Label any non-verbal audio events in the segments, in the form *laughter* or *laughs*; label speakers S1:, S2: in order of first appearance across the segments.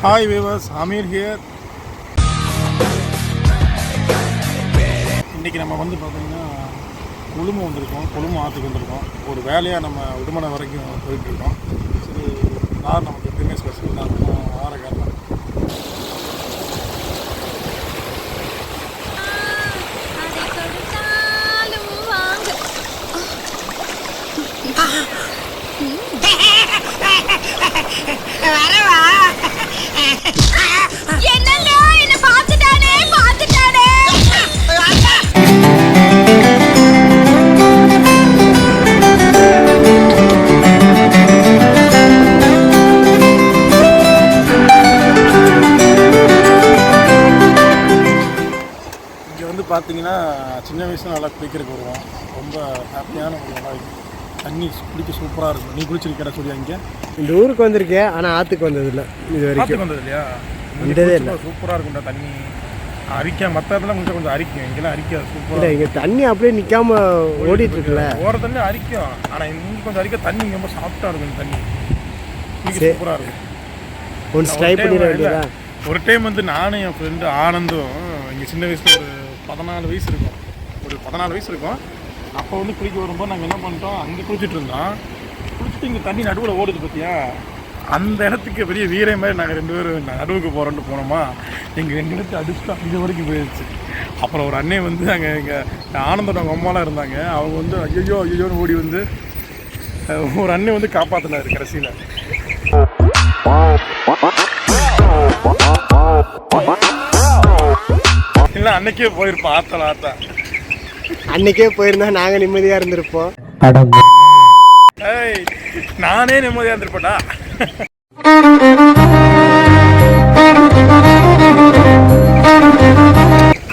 S1: Hi viewers Amir here இன்றைக்கி நம்ம வந்து பார்த்திங்கன்னா கொழும்பு வந்திருக்கோம் கொழும்பு ஆற்றுக்கு வந்திருக்கோம் ஒரு வேலையாக நம்ம உடுமலை வரைக்கும் போயிட்டுருக்கோம் சரி கார் நமக்கு எப்பயுமே ஸ்பெஷல் தான் வார கார் தான்
S2: என்னங்க என்ன பார்த்துட்டானே பார்த்துட்டானே.
S1: இங்கே வந்து பார்த்தீங்கன்னா சின்ன வயசுல நல்லா குளிக்கிறதுக்கு வருவோம். ரொம்ப ஹாப்பியான ஒரு நல்லா இருக்கும் தண்ணி குளிக்க சூப்பராக இருக்கும். நீ குளிச்சிருக்கிற சொல்லியா இங்கே?
S3: இந்த ஊருக்கு வந்திருக்கேன் ஆனால் ஆற்றுக்கு வந்ததில்லை இது வரைக்கும்.
S1: வந்தது இல்லையா
S3: வந்ததே இல்ல.
S1: சூப்பராக இருக்கும்டா தண்ணி. அரிக்க மற்ற இடத்துல கொஞ்சம் கொஞ்சம் அரிக்கும். இங்கெல்லாம் அரிக்காது
S3: இல்லை
S1: சூப்பராக
S3: இங்கே தண்ணி அப்படியே நிற்காம ஓடிட்டு இருக்குல்ல.
S1: ஓர தண்ணி அரிக்கும். ஆனால் இங்கே கொஞ்சம் அரிக்க தண்ணி ரொம்ப சாஃப்டாக இருக்கும் இந்த தண்ணி. சூப்பராக இருக்கும்.
S3: ஒன்று ட்ரை பண்ணிட
S1: இல்ல,
S3: வேண்டியதா?
S1: ஒரு டைம் வந்து நானும் என் ஃப்ரெண்டு ஆனந்தும் இங்கே சின்ன வயசில் ஒரு பதினாலு வயசு இருக்கும். ஒரு பதினாலு வயசு இருக்கும். அப்போ வந்து குளிக்க வரும்போது நாங்கள் என்ன பண்ணிட்டோம்? அங்கே குளிச்சுட்டு இருந்தோம். குளிச்சுட்டு இங்கே தண்ணி நடுவில் ஓடுது பார்த்தியா அந்த இடத்துக்கு பெரிய வீரே மாதிரி நாங்கள் ரெண்டு பேரும் நடுவுக்கு போகிறோன்ட்டு போனோமா எங்கள் ரெண்டு இடத்து அடிச்சுட்டு அஞ்சு வரைக்கும் போயிடுச்சு அப்புறம் ஒரு அண்ணன் வந்து அங்கே எங்கள் ஆனந்தோட அவங்க அம்மாலாம் இருந்தாங்க. அவங்க வந்து ஐயோ ஐயோன்னு ஓடி வந்து ஒரு அண்ணன் வந்து காப்பாற்றினார் கடைசியில். இல்லை அன்னைக்கே போயிருப்பான் ஆத்தல ஆத்தா
S3: அன்னைக்கே போயிருந்தா நாங்கள் நிம்மதியாக இருந்திருப்போம்.
S1: ஏய் நானே நிம்மதியாக இருந்திருப்பேன்டா.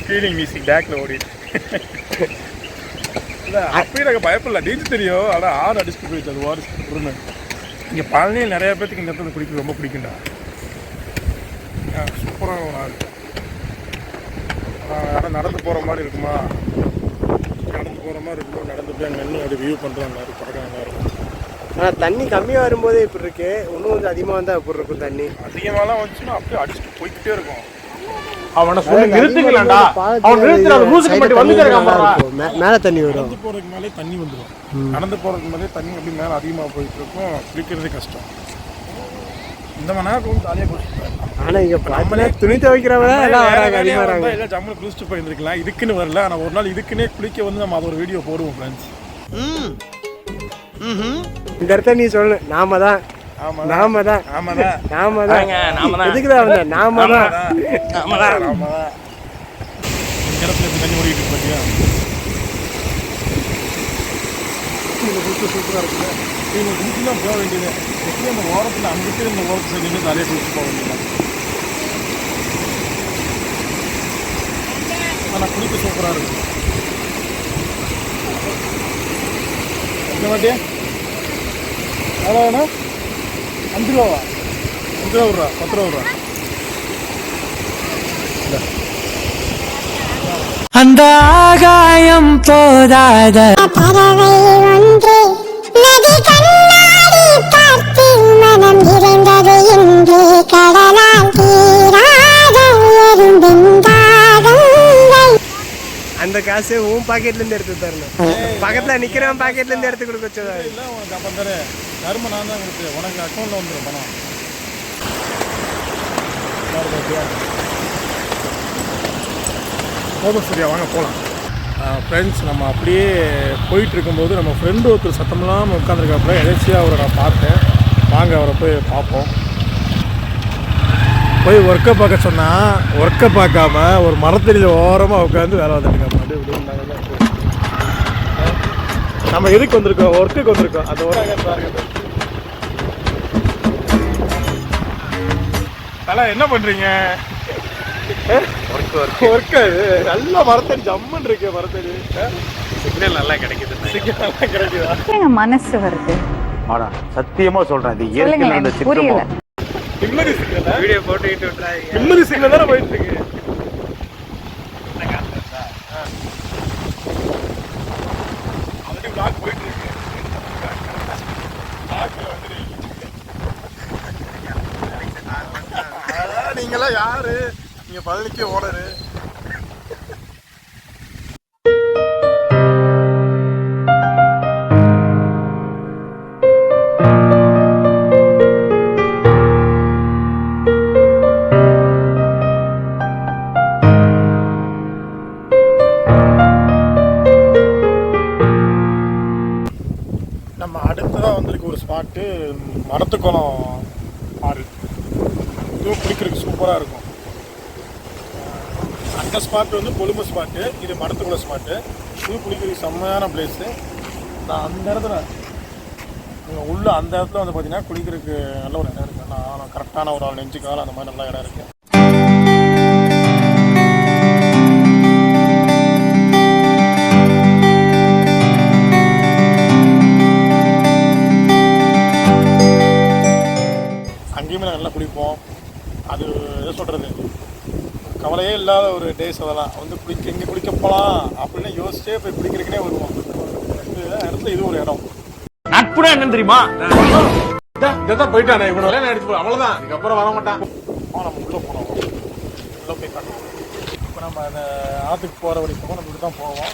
S1: ஃபீலிங் மியூசிக் பேக்கில் ஓடிட்டு இல்லை அப்பயும் எனக்கு பயப்படல. நீச்சு தெரியும். ஆனால் ஆறு அடிச்சுட்டு போயிடுச்சு அது வாரிசு பொறுமை இங்கே பழனியில் நிறைய பேத்துக்கு இந்த இடத்துல குளிக்க ரொம்ப பிடிக்கும்டா. சூப்பரான ஒரு ஆள். யாரும் நடந்து போகிற மாதிரி இருக்குமா? நடந்து போகிற மாதிரி இருக்கும்? நடந்து போய் அங்கே நின்று அப்படி வியூ பண்ணுறாங்க மாதிரி படம் நல்லா இருக்கும்.
S3: ஆனால் தண்ணி கம்மியாக வரும்போதே இப்படி இருக்கு. இன்னும் கொஞ்சம் அதிகமாக வந்தால் இப்படி இருக்கும் தண்ணி?
S1: அதிகமாலாம் வந்துச்சுன்னா அப்படியே அடிச்சுட்டு போய்கிட்டே இருக்கும். அவனை சொல்லி அவன் நிறுத்துற அந்த மூசுக்கு மட்டும் வந்துட்டே இருக்கான்.
S3: மே- மேலே தண்ணி வரும்.
S1: நடந்து போகிறதுக்கு மேலே தண்ணி வந்துடும் நடந்து போகிறதுக்கு மேலே தண்ணி அப்படி மேலே அதிகமாக போயிட்டு இருக்கும். குளிக்கிறதே கஷ்டம். இந்த மணி நேரம் ஜாலியாக குளிச்சுட்டு
S3: ஆனால் இங்கே பார்த்தா துணி துவைக்கிறவங்க எல்லாம் வராங்க அதிகமாக வராங்க
S1: இல்லை ஜம்முன்னு குளிச்சுட்டு போயிருந்துருக்கலாம். இதுக்குன்னு வரல. ஆனால் ஒரு நாள் இதுக்குன்னே குளிக்க வந்து நம்ம அது ஒரு வீடியோ போடுவோம் ஃப்ரெண்ட்ஸ்
S3: இந்த இடத்த நீ சொல்லு. நாம தான்.
S1: ஆமாம்
S3: நாம தான்.
S1: ஆமாம் தான்.
S3: நாம தான். எதுக்கு தான். வந்த நாம தான்.
S1: ஆமாம் ஆமாம் இந்த இடத்துல இருந்து தண்ணி ஓடிட்டு இருக்கு பார்த்தியா சூப்பராக இருக்குல்ல. இவங்க குளிச்சு தான் போக வேண்டியது. எப்படி அந்த ஓரத்தில் அங்கிட்டு இந்த ஓரத்து சைடு நின்று நிறைய குளிச்சு போக வேண்டியது ஆனால் குளிக்க சூப்பராக இருக்கும் எத்தனை வாட்டி? எவ்வளோ வேணும் அஞ்சு ரூபாவா அஞ்சு ரூபா விட்றா பத்து ரூபா விட்றா
S4: அந்த ஆகாயம் போதாத.
S5: பறவை ஒன்று
S3: அந்த காசு உன் பாக்கெட்ல இருந்து எடுத்து தரணும். பக்கத்துல நிக்கிறவன் பாக்கெட்ல இருந்து எடுத்து கொடுக்க வச்சதா
S1: இல்லை உனக்கு அப்போ தரேன். கரும்பு நான் தான் கொடுத்து உனக்கு அக்கௌண்ட்டில் வந்துடும் பணம்? போதும் சரியா வாங்க போகலாம் ஃப்ரெண்ட்ஸ் நம்ம அப்படியே போயிட்டு இருக்கும்போது நம்ம ஃப்ரெண்டு ஒருத்தர் சத்தமில்லாமல் உட்காந்துருக்காப்புல எதாச்சியாக அவரை நான் பார்த்தேன். வாங்க அவரை போய் பார்ப்போம். போய் ஒர்க்கை பார்க்க சொன்னால் ஒர்க்கை பார்க்காம ஒரு மரத்தடியில் ஓரமாக உட்காந்து வேலை வந்துட்டு அப்படியே இப்படி நம்ம எதுக்கு வந்திருக்கோம்? ஒர்க்குக்கு வந்திருக்கோம். அந்த ஒர்க் பாருங்க தல என்ன பண்றீங்க? ஒர்க் ஒர்க் ஒர்க் அது. நல்ல மரத்தடி ஜம்முன்னு இருக்கு மரத்தடி. சிக்னல் நல்லா கிடைக்குது. சிக்னல் நல்லா கிடைக்குதா?
S6: மனசு வருது.
S7: ஆனா சத்தியமா சொல்றேன் இது இயற்கையில்
S1: நிம்மதி சிக்னல்? வீடியோ போட்டுக்கிட்டு நிம்மதி சிக்னல் தானே போயிட்டு இருக்கு ஆல்ரெடி vlog போயிட்டு இருக்கு நீங்களாம் யாரு? நீங்க பழனிக்கு ஓனரு. நம்ம அடுத்ததாக வந்திருக்க ஒரு ஸ்பாட்டு மடத்துக்குளம் ஆறு. இதுவும் குளிக்கிறதுக்கு சூப்பராக இருக்கும். அந்த ஸ்பாட் வந்து கொழும்பு ஸ்பாட்டு இது மடத்துக்குளம் ஸ்பாட்டு இது குளிக்கிறதுக்கு செம்மையான பிளேஸு நான் அந்த இடத்துல உள்ள அந்த இடத்துல வந்து பார்த்தீங்கன்னா குளிக்கிறதுக்கு நல்ல ஒரு இடம் இருக்குது நான் கரெக்டான ஒரு ஆள் நெஞ்சு காலம் அந்த மாதிரி நல்ல இடம் இருக்குது எதை சொல்கிறது கவலையே இல்லாத ஒரு டேஸ் அதெல்லாம். வந்து குளிக்க எங்கே குளிக்க போகலாம் அப்படின்னு யோசிச்சே போய் குளிக்கிறதுக்குனே வருவோம். இந்த இடத்துல இது ஒரு இடம்.
S7: நட்புனா என்னன்னு தெரியுமா?
S1: இதான் போயிட்டானே. இவ்வளோ நேரம் எடுத்து அவ்வளோதான் இதுக்கப்புறம் வர மாட்டான். நம்ம உள்ளே போனோம் உள்ளே போய் காட்டுவோம். இப்போ நம்ம அந்த ஆற்றுக்கு போகிற வரைக்கும் நம்ம இப்படி தான் போவோம்.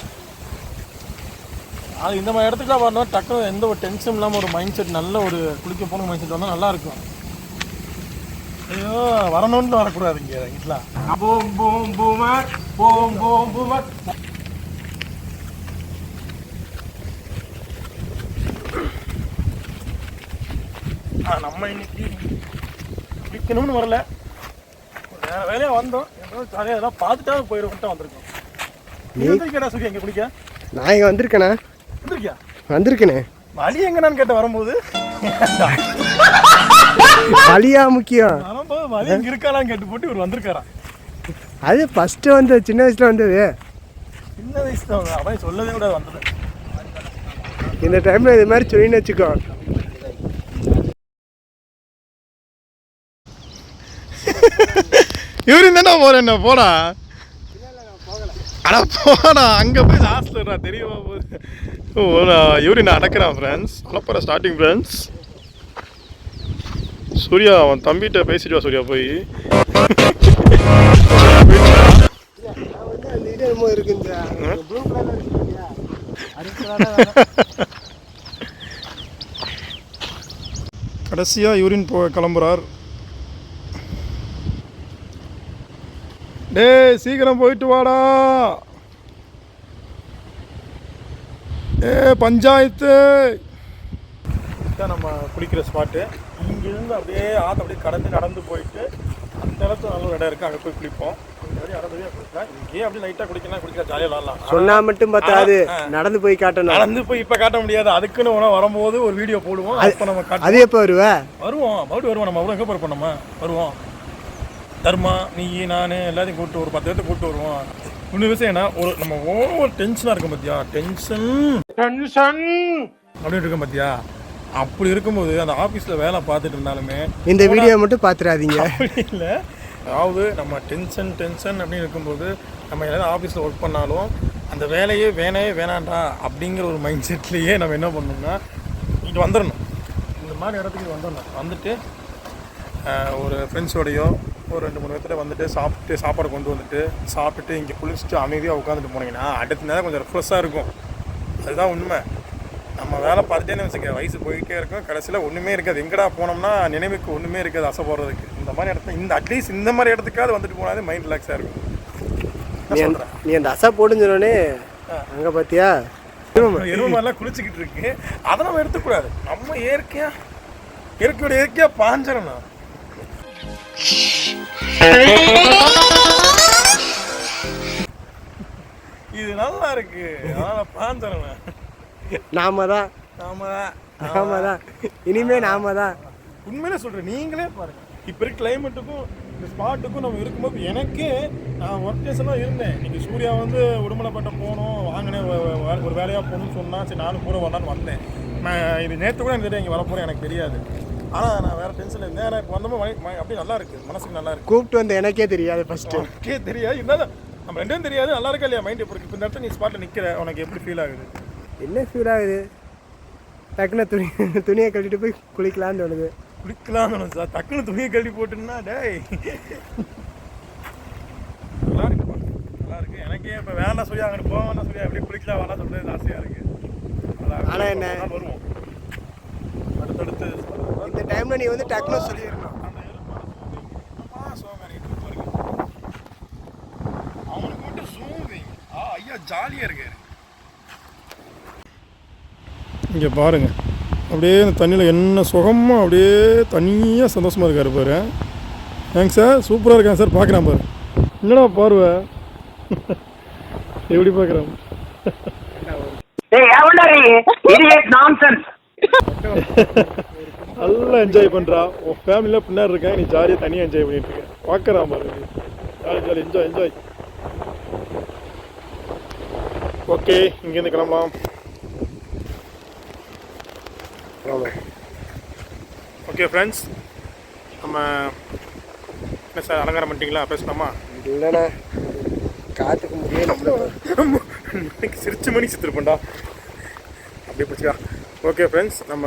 S1: அது இந்த மாதிரி இடத்துக்குலாம் வரணும். டக்குனு எந்த ஒரு டென்ஷன் இல்லாமல் ஒரு மைண்ட் செட் நல்ல ஒரு குளிக்க போன மைண்ட் செட் வந்தால் நல்லா இருக்கும். ஐயோ வரணும்னு வரக்கூடாது இங்கே இதெல்லாம் boom boom boomer boom boom boomer. ஆ, நம்ம இன்னைக்கு குளிக்கணும்னு வரல. வேற வேலையா வந்தோம். ஏதோ ஜாலியாக இதெல்லாம் பார்த்துட்டாவது போயிடும் தான் வந்திருக்கோம். நீ வந்திருக்கியா சூரிய இங்கே குளிக்க?
S3: நான் இங்கே வந்திருக்கேண்ணா
S1: வந்திருக்கியா?
S3: வந்திருக்கேனே.
S1: வழி எங்கன்னு கேட்ட வரும்போது.
S3: வழியா முக்கியம்.
S1: இருக்காளான்னு கேட்டு போட்டு இவர் வந்திருக்காரா?
S3: அது ஃபஸ்ட்டு வந்தது சின்ன வயசில் வந்தது.
S1: சின்ன வயசு தான் அவன் சொல்லவே கூட வந்தது.
S3: இந்த டைமில் இது மாதிரி சொல்லின்னு வச்சுக்கோ.
S1: இவரு தானே போறேன் என்ன போடா? அட போடா அங்க போய் ஹாஸ்டல்டா தெரியுமா போகுது? இவரு நான் அடக்குறான் ஃப்ரெண்ட்ஸ் அனுப்புற ஸ்டார்டிங் ஃப்ரெண்ட்ஸ் சூர்யா அவன் தம்பிகிட்ட பேசிட்டு வா சூர்யா போய்? கடைசியாக யூரின் போ கிளம்புறார். டேய் சீக்கிரம் போயிட்டு வாடா. ஏ பஞ்சாயத்து. நம்ம குளிக்கிற ஸ்பாட்டு இங்கிருந்து அப்படியே ஆற்று அப்படியே கடந்து நடந்து போயிட்டு அந்த இடத்துல நல்ல ஒரு இடம் இருக்குது அங்கே போய் குளிப்போம். இங்கேயே அப்படியே லைட்டாக குளிக்கலாம் குளிக்கலாம் ஜாலியாக விளாட்லாம்.
S3: சொன்னா மட்டும் பத்தாது. நடந்து போய் காட்டணும்.
S1: நடந்து போய் இப்போ காட்ட முடியாது. அதுக்குன்னு உன வரும்போது ஒரு வீடியோ போடுவோம். அப்போ நம்ம
S3: அது எப்போ வருவ?
S1: வருவோம். மறுபடியும் வருவோம். நம்ம எங்கே போகிறோம் நம்ம? வருவோம். தர்மா நீ நான் எல்லாத்தையும் கூப்பிட்டு ஒரு பத்து பேர்த்த கூப்பிட்டு வருவோம். இன்னொரு விஷயம் என்ன? ஒரு நம்ம ஓவர் டென்ஷனாக இருக்கும் பார்த்தியா டென்ஷன் டென்ஷன் அப்படின்னு இருக்கும் பார்த்தியா அப்படி இருக்கும்போது அந்த ஆஃபீஸில் வேலை பார்த்துட்டு இருந்தாலுமே
S3: இந்த வீடியோ மட்டும் பார்த்துடாதீங்க
S1: அப்படி இல்லை. அதாவது நம்ம டென்ஷன் டென்ஷன் அப்படின்னு இருக்கும்போது நம்ம ஏதாவது ஆஃபீஸில் ஒர்க் பண்ணாலும் அந்த வேலையே வேணையே வேணாண்டா அப்படிங்கிற ஒரு மைண்ட் செட்லேயே நம்ம என்ன பண்ணணும்னா இங்கே வந்துடணும் இந்த மாதிரி இடத்துக்கு வந்துடணும் வந்துட்டு ஒரு ஃப்ரெண்ட்ஸோடையோ ஒரு ரெண்டு மூணு பேர்த்துல வந்துட்டு சாப்பிட்டு சாப்பாடு கொண்டு வந்துட்டு சாப்பிட்டுட்டு இங்கே குளிச்சுட்டு அமைதியாக உட்காந்துட்டு போனீங்கன்னா அடுத்த நேரம் கொஞ்சம் ரெஃப்ரெஷ்ஷாக இருக்கும். அதுதான் உண்மை. நம்ம வேலை பார்த்துட்டேன்னு வச்சுக்க வயசு போயிட்டே இருக்கும். கடைசியில் ஒன்றுமே இருக்காது. எங்கடா போனோம்னா நினைவுக்கு ஒன்றுமே இருக்காது ஆசை போடுறதுக்கு இந்த மாதிரி இடத்துல இந்த அட்லீஸ்ட் இந்த மாதிரி இடத்துக்காவது வந்துட்டு போனாலே மைண்ட் ரிலாக்ஸாக இருக்கும்.
S3: நீ அந்த- அசா போடுன்னு சொன்னோடனே அங்கே பார்த்தியா
S1: எருமை மாதிரிலாம் குளிச்சுக்கிட்டு இருக்கு அதை நம்ம எடுத்துக்கூடாது. நம்ம இயற்கையா இயற்கையோட இயற்கையா பாஞ்சிடணும். இது நல்லா இருக்கு. அதனால பாஞ்சிடணும்.
S3: நாம தான்
S1: நாம தான்
S3: நாம தான் இனிமே நாம தான்
S1: உண்மையிலே சொல்கிறேன் நீங்களே பாருங்க. இப்போ இருக்க கிளைமேட்டுக்கும் இந்த ஸ்பாட்டுக்கும் நம்ம இருக்கும்போது எனக்கே நான் ஒர்க் டேஸ்லாம் இருந்தேன். நீங்கள் சூர்யா வந்து உடுமலைப்பேட்டை போகணும் வாங்கினேன் ஒரு வேலையாக போகணும்னு சொன்னால் சரி நானும் கூட வரலான்னு வந்தேன். நான் இது நேற்று கூட எனக்கு இங்கே வரப்போகிறேன் எனக்கு தெரியாது. ஆனால் நான் வேறு டென்ஷனில் இருந்தேன். ஆனால் இப்போ வந்தப்போ மை- மை- அப்படியே நல்லா இருக்குது மனசுக்கு நல்லா இருக்கு.
S3: கூப்பிட்டு வந்த எனக்கே தெரியாது ஃபர்ஸ்ட்
S1: ஓகே தெரியாது. இருந்தாலும் நம்ம ரெண்டும் தெரியாது. நல்லா இருக்கா இல்லையா? மைண்ட் எப்படி இப்போ இந்த இடத்துல நீ ஸ்பாட்டில் நிற்கிற உனக்கு எப்படி ஃபீல் ஆகுது?
S3: என்ன ஃபீல் ஆகுது? டக்குன்னு துணி துணியை கட்டிட்டு போய் குளிக்கலான்னு தோணுது.
S1: குளிக்கலாம் சார். டக்குன்னு துணியை கழட்டி போட்டுன்னா டேய். நல்லா இருக்குப்பா நல்லா இருக்கு. எனக்கே இப்போ வேண்டாம் சொல்லி அங்கிட்டு போக வேண்டாம் சொல்லி அப்படியே குளிக்கலாம் வேணாம் சொல்றது ஆசையாக இருக்கு. நல்லா இருக்கு.
S3: ஆனா என்ன?
S1: வருவோம். அடுத்தடுத்து
S3: இந்த டைம்ல நீ வந்து டக்குனு சொல்லிடணும்.
S1: இருக்கு அவனுக்கு மட்டும் ஜூம் ஆ ஐயா ஜாலியாக இருக்காரு. இங்கே பாருங்க. அப்படியே இந்த தண்ணியில் என்ன சுகமாக அப்படியே தனியாக சந்தோஷமாக இருக்காரு பாரு. ஏங்க சார்? சூப்பராக இருக்காங்க சார். பார்க்குறேன் பாரு. என்னடா பார்வை? *laughs* எப்படி பார்க்குறேன் நல்லா என்ஜாய் பண்ணுறா உன் ஃபேமிலியில் பின்னாடி இருக்கேன். நீ ஜாலியாக தனியாக என்ஜாய் பண்ணிட்டு இருக்க. பார்க்குறான் பாரு. Jolly jolly enjoy enjoy okay இங்கேருந்து கிளம்பலாம். ஓகே ஃப்ரெண்ட்ஸ் நம்ம என்ன சார் அலங்காரம் பண்ணிட்டீங்களா? பேசலாமா?
S3: இல்லைண்ணா. காத்துக்கு முடியல
S1: சிரிச்சு மணி சித்திருப்பேன்டா அப்படியே பிடிச்சிக்கா ஓகே ஃப்ரெண்ட்ஸ் நம்ம